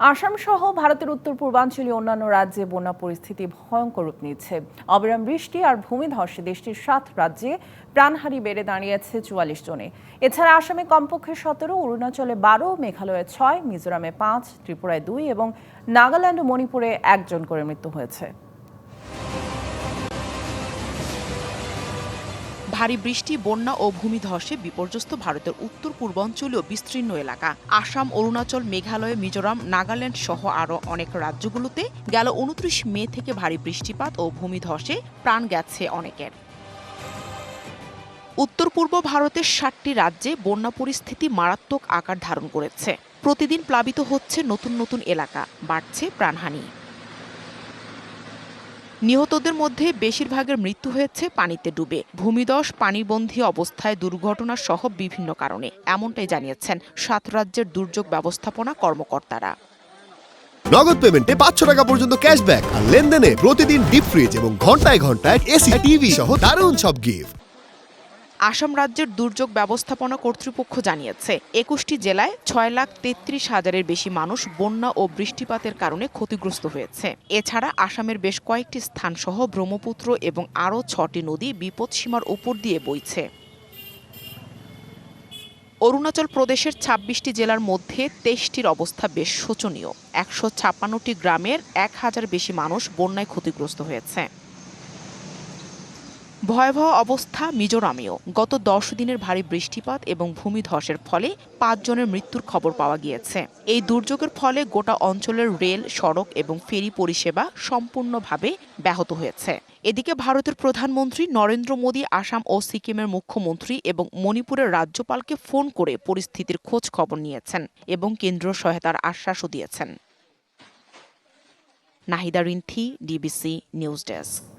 আসাম সহ ভারতের উত্তর পূর্বাঞ্চলীয় অন্যান্য রাজ্যে বন্যা পরিস্থিতি ভয়ঙ্কর রূপ নিচ্ছে। অবিরাম বৃষ্টি আর ভূমিধসে দেশটির সাত রাজ্যে প্রাণহারি বেড়ে দাঁড়িয়েছে চুয়াল্লিশ জনে। এছাড়া আসামে কমপক্ষে সতেরো, অরুণাচলে বারো, মেঘালয়ে ছয়, মিজোরামে পাঁচ, ত্রিপুরায় দুই এবং নাগাল্যান্ড ও মণিপুরে একজন করে মৃত্যু হয়েছে। ভারী বৃষ্টি, বন্যা ও ভূমিধসে বিপর্যস্ত ভারতের উত্তর, পূর্বাঞ্চলীয় বিস্তীর্ণ এলাকা। আসাম, অরুণাচল, মেঘালয়, মিজোরাম, নাগাল্যান্ড সহ আরও অনেক রাজ্যগুলোতে গেল উনত্রিশ মে থেকে ভারী বৃষ্টিপাত ও ভূমিধসে প্রাণ গেছে অনেকের। উত্তর, পূর্ব ভারতের ষাটটি রাজ্যে বন্যা পরিস্থিতি মারাত্মক আকার ধারণ করেছে। প্রতিদিন প্লাবিত হচ্ছে নতুন নতুন এলাকা, বাড়ছে প্রাণহানি। নিহতদের মধ্যে বেশিরভাগের মৃত্যু হয়েছে পানিতে ডুবে। ভূমিদশ পানিবন্ধী অবস্থায় দুর্ঘটনা সহ বিভিন্ন কারণে, এমনটাই জানিয়েছেন সাত রাজ্যের দুর্যোগ ব্যবস্থাপনা কর্মকর্তারা। নগদ পেমেন্টে পাঁচশো টাকা পর্যন্ত ক্যাশব্যাক আর লেনদেনে প্রতিদিন ডিপ ফ্রিজ এবং ঘন্টায় ঘন্টায় এসি, টিভি সহ দারুণ সব গিফট আসাম রাজ্যের দুর্যোগ ব্যবস্থাপনা কর্তৃপক্ষ জানিয়েছে, একুশটি জেলায় ছয় লাখ তেত্রিশ হাজারের বেশি মানুষ বন্যা ও বৃষ্টিপাতের কারণে ক্ষতিগ্রস্ত হয়েছে। এছাড়া আসামের বেশ কয়েকটি স্থানসহ ব্রহ্মপুত্র এবং আরও ছটি নদী বিপদসীমার উপর দিয়ে বইছে। অরুণাচল প্রদেশের ছাব্বিশটি জেলার মধ্যে তেইশটির অবস্থা বেশ শোচনীয়। একশো ছাপ্পান্নটি গ্রামের এক হাজার বেশি মানুষ বন্যায় ক্ষতিগ্রস্ত হয়েছে। ভয়াবহ অবস্থা মিজোরামেও। গত দশ দিনের ভারী বৃষ্টিপাত এবং ভূমিধসের ফলে পাঁচজনের মৃত্যুর খবর পাওয়া গিয়েছে। এই দুর্যোগের ফলে গোটা অঞ্চলের রেল, সড়ক এবং ফেরি পরিষেবা সম্পূর্ণভাবে ব্যাহত হয়েছে। এদিকে ভারতের প্রধানমন্ত্রী নরেন্দ্র মোদী আসাম ও সিকিমের মুখ্যমন্ত্রী এবং মণিপুরের রাজ্যপালকে ফোন করে পরিস্থিতির খোঁজ খবর নিয়েছেন এবং কেন্দ্রীয় সহায়তার আশ্বাসও দিয়েছেন। Nahida Rinthi, DBC news desk.